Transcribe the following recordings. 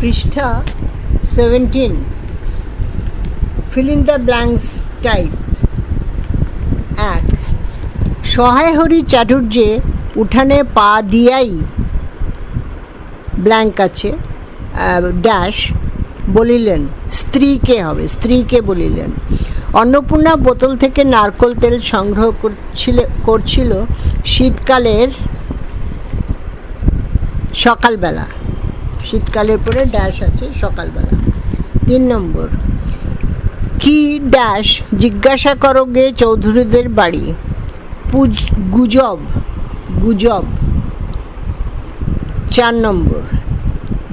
পৃষ্ঠা seventeen fill the blanks type এক সহায় হরি চাটুর্যে উঠানে পা দিয়াই। ব্ল্যাঙ্ক আছে। ড্যাশ বলিলেন। স্ত্রীকে হবে? স্ত্রীকে বলিলেন। অন্নপূর্ণা বোতল থেকে নারকোল তেল সংগ্রহ করছিল করছিল শীতকালের সকালবেলা। শীতকালের পরে ড্যাশ আছে সকালবেলা। তিন নম্বর। কি ড্যাশ জিজ্ঞাসা করো গে চৌধুরীদের বাড়ি। পুজ, গুজব গুজব। চার নম্বর।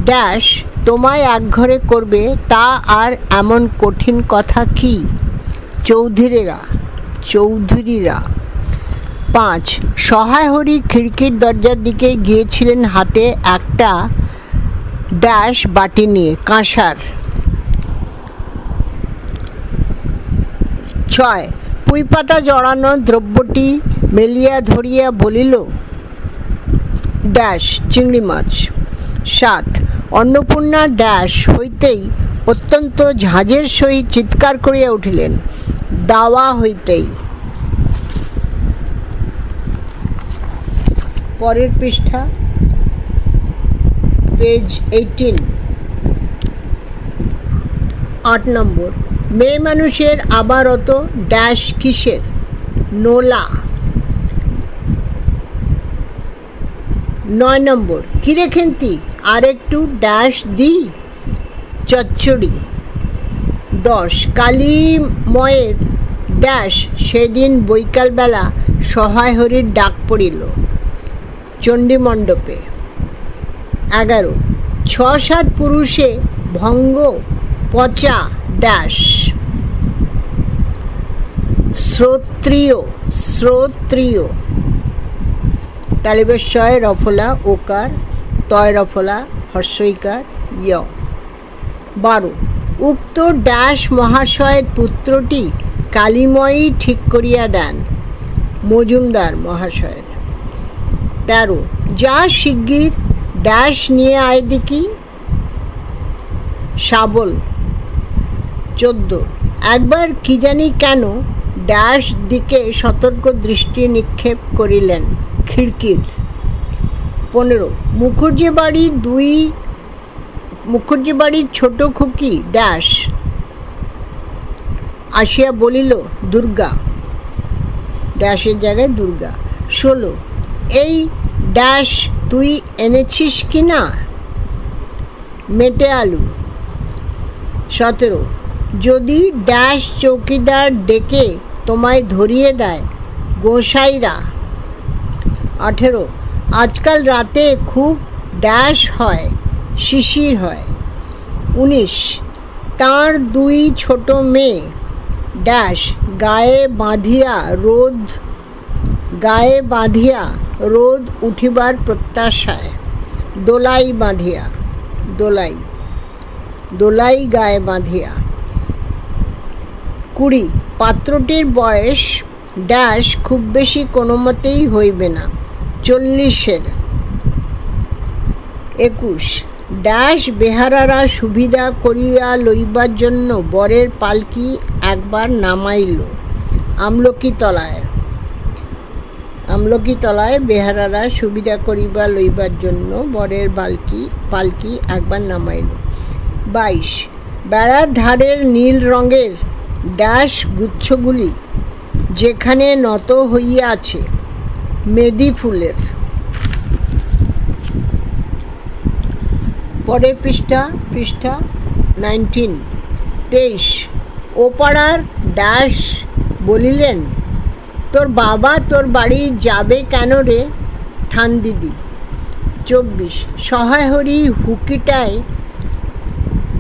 ড্যাশ তোমায় একঘরে করবে তা আর এমন কঠিন কথা কি? চৌধুরীরা চৌধুরীরা। পাঁচ, সহায় হরি খিড়কির দরজার দিকে গিয়েছিলেন হাতে একটা ড্যাশ বাটি নিয়ে, কাঁসার। ছয়, পুঁইপাতা জড়ানো দ্রব্যটি মেলিয়া ধরিয়া বলিল, ড্যাশ, চিংড়ি মাছ। সাত, অন্নপূর্ণা ড্যাশ হইতেই অত্যন্ত ঝাঁঝের সহিত চিৎকার করিয়া উঠিলেন। দাওয়া হইতেই। পরের পৃষ্ঠা। পেজ এইটিন আট নম্বর, মেয়ে মানুষের আবারত ড্যাশ কিসের? নোলা। নয় নম্বর, কিরে খেন্তি আর একটু ড্যাশ দি চচ্চড়ি। দশ কালীময়ের ড্যাশ সেদিন বৈকালবেলা সহায় হরির ডাক পড়িল। চণ্ডীমণ্ডপে। এগারো। ছ সাত পুরুষে ভঙ্গ পচা ড্যাশ শ্রোত্রিয় শ্রোত্রিয়। তালিবেশ্বয়, রফলা, ওকার, তয় রফলা, হর্ষইকার ইয় বারো। উক্ত ড্যাশ মহাশয়ের পুত্রটি কালিময়ী ঠিক করিয়া দেন, মজুমদার মহাশয়ের। তেরো। যা শিগগির ড্যাশ নিয়ে আয় দেখি। শাবল, চোদ্দ। একবার কি জানি কেন ড্যাশ দিকে সতর্ক দৃষ্টি নিক্ষেপ করিলেন খিড়কির। পনেরো। মুখুজ্জি বাড়ি দুই মুখুজ্জি বাড়ির ছোট খুকি ড্যাশ আসিয়া বলিল, দুর্গা। ড্যাশের জায়গায় দুর্গা। ষোলো। এই ড্যাশ তুই এনেছিস কি না? মেটে আলু। সতেরো। যদি ড্যাশ চৌকিদার ডেকে তোমায় ধরিয়ে দেয়, গোসাইরা। আঠেরো। আজকাল রাতে খুব ড্যাশ হয়, শিশির হয়। উনিশ। তার দুই ছোট মেয়ে। ড্যাশ, গায়ে বাঁধিয়া, রোদ, গায়ে বাঁধিয়া রোদ উঠিবার প্রত্যাশায়। দোলাই বাঁধিয়া, দোলাই দোলাই গায়ে বাঁধিয়া। কুড়ি, পাত্রটির বয়স ড্যাশ খুব বেশি কোনো মতেই হইবে না। চল্লিশের। একুশ, ড্যাশ বেহারারা সুবিধা করিয়া লইবার জন্য বরের পালকি একবার নামাইল। আমলকি তলায় আমলকি তলায় বেহারারা সুবিধা করিবা লইবার জন্য বরের বালকি, পালকি একবার নামাইল। বাইশ, বেড়ার ধারের নীল রঙের ড্যাশ গুচ্ছগুলি যেখানে নত হইয়া আছে, মেদি ফুলের। পরের পৃষ্ঠা পৃষ্ঠা নাইনটিন, তেইশ, ওপাড়ার ড্যাশ বলিলেন তোর বাবা তোর বাড়ি যাবে কেন রে? ঠান দিদি। চব্বিশ। সহায় হরি হুকিটায়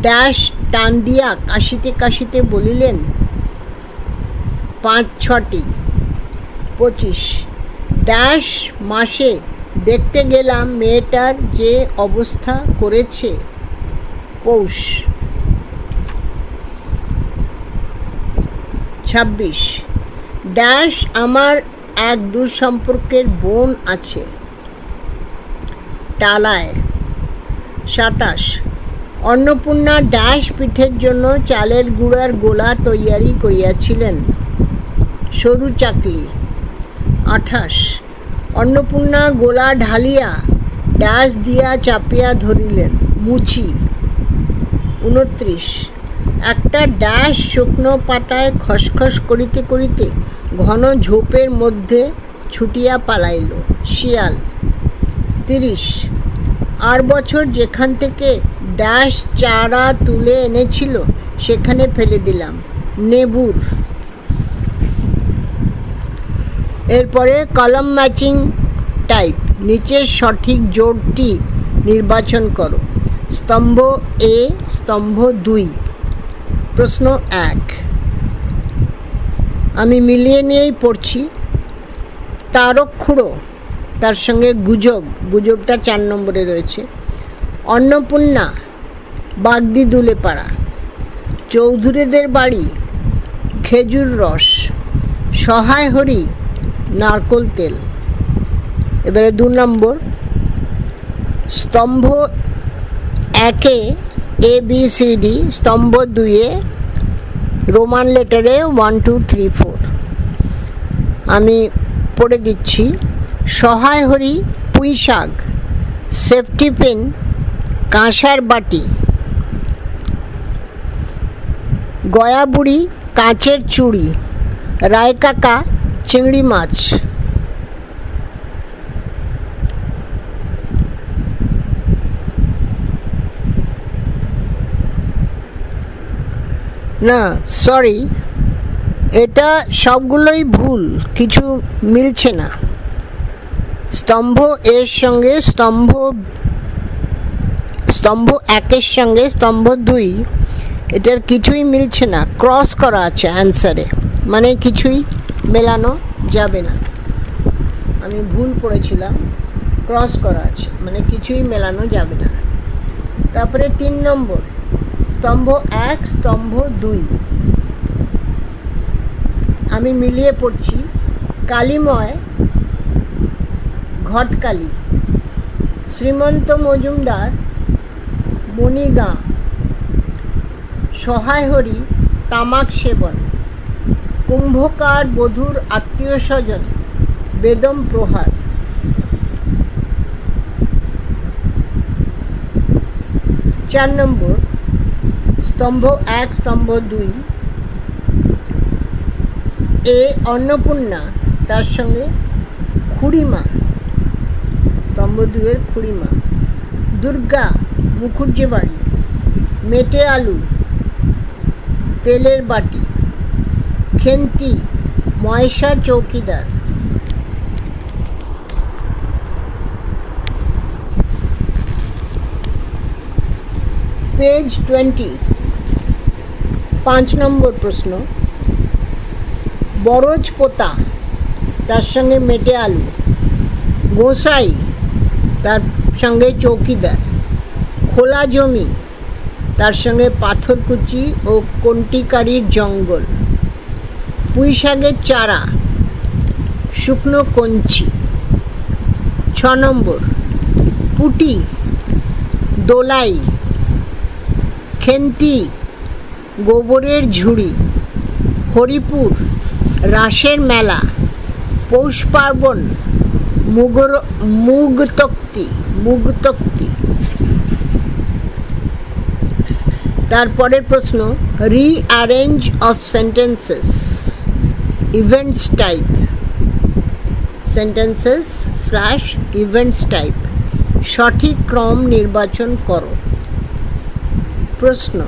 ড্যাশ টান দিয়া কাশিতে কাশিতে বলিলেন, পাঁচ, ছটি। পঁচিশ। ড্যাশ মাসে দেখতে গেলাম মেয়েটার যে অবস্থা করেছে। পৌষ। ছাব্বিশ। ড্যাশ আমার এক দূর সম্পর্কের বোন আছে। টালায় সাতাশ। অন্নপূর্ণা ড্যাশ পিঠের জন্য চালের গুঁড়ার গোলা তৈয়ারি করিয়াছিলেন। সরু চাকলি। আঠাশ। অন্নপূর্ণা গোলা ঢালিয়া ড্যাশ দিয়া চাপিয়া ধরিলেন। মুচি। উনত্রিশ একটা ড্যাশ শুকনো পাতায় খসখস করিতে করিতে ঘন ঝোপের মধ্যে ছুটিয়া পালাইল। শিয়াল। তিরিশ। আর বছর যেখান থেকে ড্যাশ চারা তুলে এনেছিল, সেখানে ফেলে দিলাম। নেবুর। এরপরে কলম ম্যাচিং টাইপ, নিচের সঠিক জোরটি নির্বাচন করো। স্তম্ভ এ, স্তম্ভ দুই। প্রশ্ন এক। আমি মিলিয়ে নিয়েই পড়ছি। তারক্ষুড়ো তার সঙ্গে গুজব, গুজবটা চার নম্বরে রয়েছে। অন্নপূর্ণা বাগদি দুলে পাড়া চৌধুরীদের বাড়ি, খেজুর রস, সহায় হরি, নারকোল তেল। এবারে দু নম্বর। স্তম্ভ একে এ বি সি ডি স্তম্ভ দুইয়ে রোমান লেটারে ওয়ান টু থ্রি ফোর আমি পড়ে দিচ্ছি। সহায় হরি পুঁই শাক সেফটি পিন কাঁসার বাটি। গয়াবুড়ি, কাঁচের চুড়ি, রায়কাকা, চিংড়ি মাছ। না সরি এটা সবগুলোই ভুল, কিছু মিলছে না। স্তম্ভ এর সঙ্গে স্তম্ভ স্তম্ভ একের সঙ্গে স্তম্ভ দুই, এটার কিছুই মিলছে না। ক্রস করা আছে অ্যান্সারে মানে কিছুই মেলানো যাবে না। আমি ভুল পড়েছিলাম ক্রস করা আছে মানে কিছুই মেলানো যাবে না। তারপরে তিন নম্বর স্তম্ভ এক, স্তম্ভ দুই। আমি মিলিয়ে পড়ছি কালীময় ঘটকালী। শ্রীমন্ত মজুমদার, মণিগাঁ সহায় হরি তামাক সেবন, কুম্ভকার বধূর আত্মীয় স্বজন, বেদম প্রহার। চার নম্বর স্তম্ভ এক, স্তম্ভ দুই। এ অন্নপূর্ণা, তার সঙ্গে খুড়িমা, স্তম্ভ দুয়ের খুড়িমা। দুর্গা মুখুজ্জে বাড়ি। মেটে আলু, তেলের বাটি। খেন্তি ময়সা চৌকিদার। Page twenty. পাঁচ নম্বর প্রশ্ন। বরজ পোতা, তার সঙ্গে মেটে আলু। গোসাই, তার সঙ্গে চৌকিদার। খোলা জমি, তার সঙ্গে পাথরকুচি ও কন্টিকারির জঙ্গল। পুঁই শাকের চারা, শুকনো কঞ্চি। ছ নম্বর, পুটি, দোলাই। খেন্তি গোবরের ঝুড়ি, হরিপুর রাসের মেলা, পৌষ পার্বণ, মুগর, মুগতক্তি মুগতক্তি। তারপরের প্রশ্ন rearrange of sentences events type sentences slash events type সঠিক ক্রম নির্বাচন করো। প্রশ্ন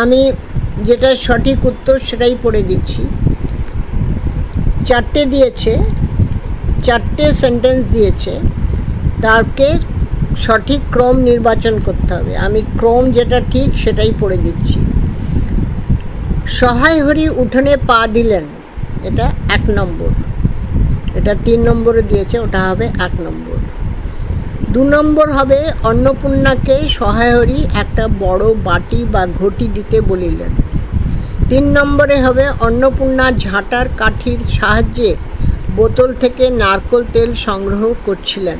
আমি যেটা সঠিক উত্তর সেটাই পড়ে দিচ্ছি। চারটে দিয়েছে, চারটে সেন্টেন্স দিয়েছে তাকে সঠিক ক্রম নির্বাচন করতে হবে। আমি ক্রম যেটা ঠিক সেটাই পড়ে দিচ্ছি। সহায় হরি উঠোনে পা দিলেন, এটা এক নম্বর। এটা তিন নম্বরে দিয়েছে, ওটা হবে এক নম্বর। দু নম্বর হবে অন্নপূর্ণাকে সহায়হরি একটা বড় বাটি বা ঘটি দিতে বলিলেন। তিন নম্বরে হবে অন্নপূর্ণা ঝাঁটার কাঠির সাহায্যে বোতল থেকে নারকোল তেল সংগ্রহ করছিলেন।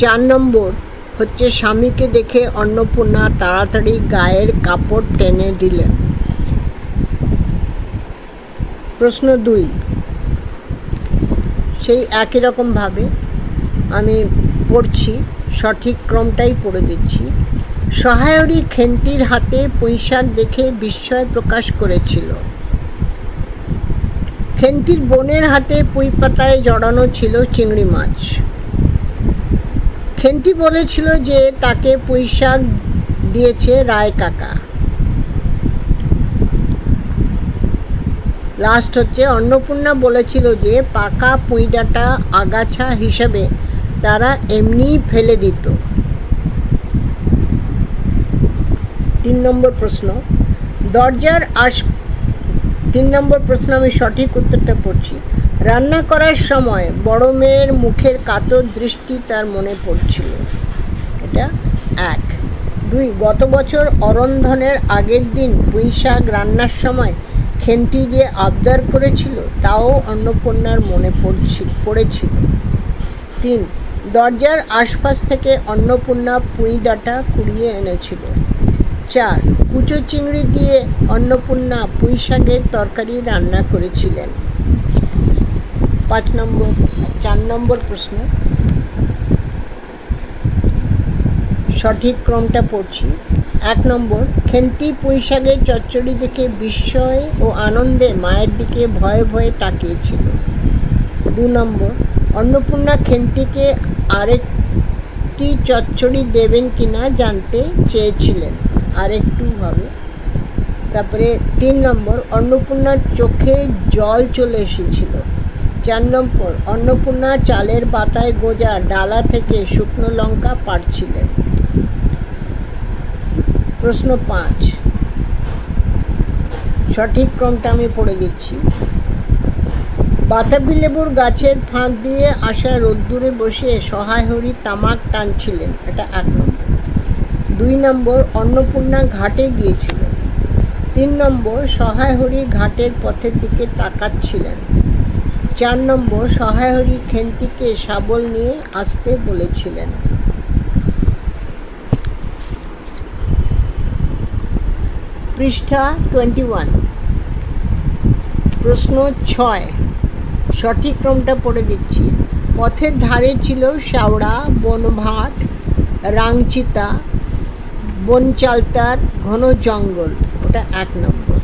চার নম্বর হচ্ছে স্বামীকে দেখে অন্নপূর্ণা তাড়াতাড়ি গায়ের কাপড় টেনে দিলেন। প্রশ্ন দুই, সেই একই রকমভাবে আমি পড়ছি, সঠিক ক্রমটাই পড়ে দিচ্ছি। সহায়রী খেন্তির হাতে পুঁইশাক দেখে বিস্ময় প্রকাশ করেছিল। খেন্তির বোনের হাতে পুঁই পাতায় জড়ানো ছিল চিংড়ি মাছ। খেন্তি বলেছিল যে তাকে পুঁইশাক দিয়েছে রায় কাকা। লাস্ট হচ্ছে, অন্নপূর্ণা বলেছিল যে পাকা পুঁইডাটা আগাছা হিসেবে তারা এমনিই ফেলে দিত। তিন নম্বর প্রশ্ন। দরজার আশ তিন নম্বর প্রশ্ন আমি সঠিক উত্তরটা পড়ছি। রান্না করার সময় বড় মেয়ের মুখের কাতর দৃষ্টি তার মনে পড়ছিল। এটা এক। দুই, গত বছর অরন্ধনের আগের দিন পুঁইশাক রান্নার সময় খেন্তি যে আবদার করেছিল, তাও অন্নপূর্ণার মনে পড়ছিল পড়েছিল। তিন দরজার আশপাশ থেকে অন্নপূর্ণা পুঁই ডাঁটা কুড়িয়ে এনেছিল। চার, কুচো চিংড়ি দিয়ে অন্নপূর্ণা পুঁই শাকের তরকারি রান্না করেছিলেন। পাঁচ নম্বর, চার নম্বর প্রশ্ন। সঠিক ক্রমটা পড়ছি। এক নম্বর, খেন্তি পুঁই শাকের চচ্চড়ি দেখে বিস্ময় ও আনন্দে মায়ের দিকে ভয়ে ভয়ে তাকিয়েছিল। দু নম্বর, অন্নপূর্ণা খেন্তিকে আরেকটি চচ্চড়ি দেবেন কিনা জানতে চেয়েছিলেন। আরেকটু ভাবে। তারপরে তিন নম্বর, অন্নপূর্ণার চোখে জল চলে এসেছিল। চার নম্বর, অন্নপূর্ণা চালের পাতায় গোজা ডালা থেকে শুকনো লঙ্কা পাড়ছিলেন। প্রশ্ন পাঁচ। সঠিক ক্রমটা আমি পড়ে দিচ্ছি। বাতাবি লেবুর গাছের ফাঁক দিয়ে আসা রোদ্দুরে বসে সহায় হরি তামাক টানছিলেন। এটা এক নম্বর। দুই নম্বর, অন্নপূর্ণা ঘাটে গিয়েছিলেন। তিন নম্বর সহায় হরি ঘাটের পথের দিকে তাকাচ্ছিলেন। চার নম্বর সহায় হরি খেন্তিকে শাবল নিয়ে আসতে বলেছিলেন। পৃষ্ঠা টোয়েন্টি ওয়ান প্রশ্ন ছয়। সঠিক ক্রমটা পড়ে দিচ্ছি পথের ধারে ছিল শ্যাওড়া, বনভাট, রাংচিতা, বনচালতার ঘন জঙ্গল, ওটা এক নম্বর।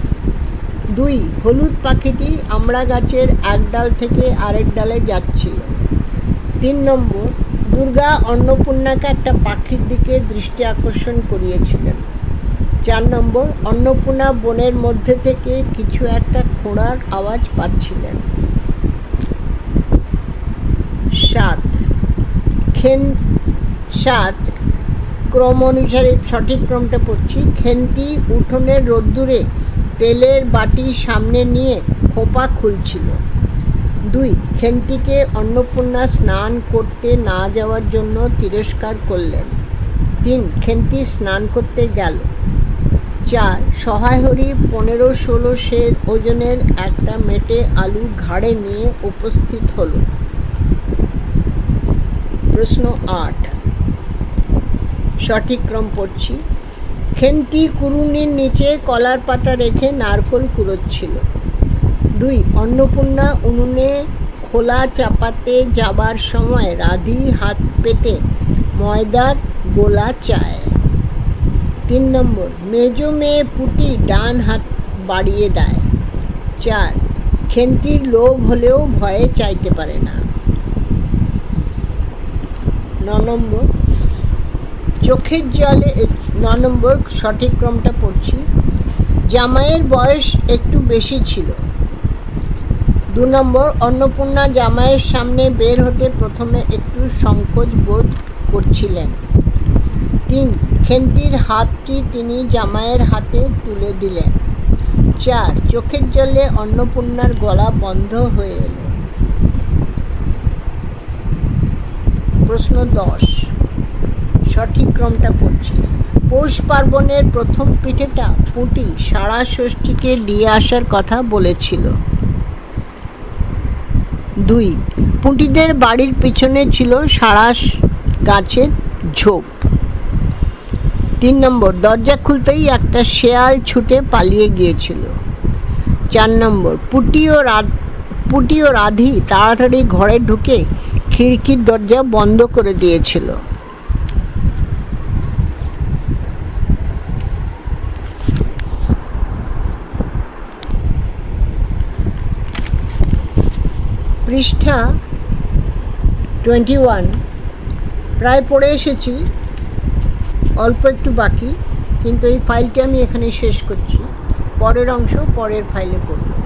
দুই, হলুদ পাখিটি আমড়া গাছের এক ডাল থেকে আরেক ডালে যাচ্ছিল। তিন নম্বর, দুর্গা অন্নপূর্ণাকে একটা পাখির দিকে দৃষ্টি আকর্ষণ করিয়েছিলেন। চার নম্বর, অন্নপূর্ণা বনের মধ্যে থেকে কিছু একটা খোঁড়ার আওয়াজ পাচ্ছিলেন। সাত। খেন সাত, ক্রম অনুসারে সঠিক ক্রমটা পড়ছি। খেন্তি উঠোনের রোদ্দুরে তেলের বাটি সামনে নিয়ে খোপা খুলছিল। দুই খেন্তিকে অন্নপূর্ণা স্নান করতে না যাওয়ার জন্য তিরস্কার করলেন। তিন খেন্তি স্নান করতে গেল। চার সহায় হরি পনেরো ষোলো সের ওজনের একটা মেটে আলু ঘাড়ে নিয়ে উপস্থিত হলো। প্রশ্ন আট। সঠিক ক্রম পড়ছি। খেন্তি কুরুনির নিচে কলার পাতা রেখে নারকল কুড়োচ্ছিল। দুই, অন্নপূর্ণা উনুনে খোলা চাপাতে যাবার সময় রাধি হাত পেতে ময়দার গোলা চায়। তিন নম্বর, মেজো মেয়ে পুটি ডান হাত বাড়িয়ে দেয়। চার খেন্তির লোভ হলেও ভয়ে চাইতে পারে না। নম্বর। চোখের জলে ন নম্বর, সঠিক ক্রমটা পড়ছি। জামাইয়ের বয়স একটু বেশি ছিল। দু নম্বর, অন্নপূর্ণা জামাইয়ের সামনে বের হতে প্রথমে একটু সংকোচ বোধ করছিলেন। তিন, খেন্তির হাতটি তিনি জামাইয়ের হাতে তুলে দিলেন। চার, চোখের জলে অন্নপূর্ণার গলা বন্ধ হয়ে এলো। প্রশ্ন দশ। সঠিক ক্রমটা পড়ছি। পৌষ পার্বণের প্রথম পিঠেটা পুঁটি সারা ষষ্ঠীকে দিয়ে আসার কথা বলেছিল। দুই, পুঁটিদের বাড়ির পিছনে ছিল সারা গাছের ঝোপ। তিন নম্বর, দরজা খুলতেই একটা শেয়াল ছুটে পালিয়ে গিয়েছিল। চার নম্বর, পুটি ও পুটি ও রাধি তাড়াতাড়ি ঘরে ঢুকে খিড়কির দরজা বন্ধ করে দিয়েছিল। পৃষ্ঠা টোয়েন্টি ওয়ান প্রায় পড়ে এসেছি, অল্প একটু বাকি, কিন্তু এই ফাইলটি আমি এখানে শেষ করছি। পরের অংশ পরের ফাইলে পড়ব।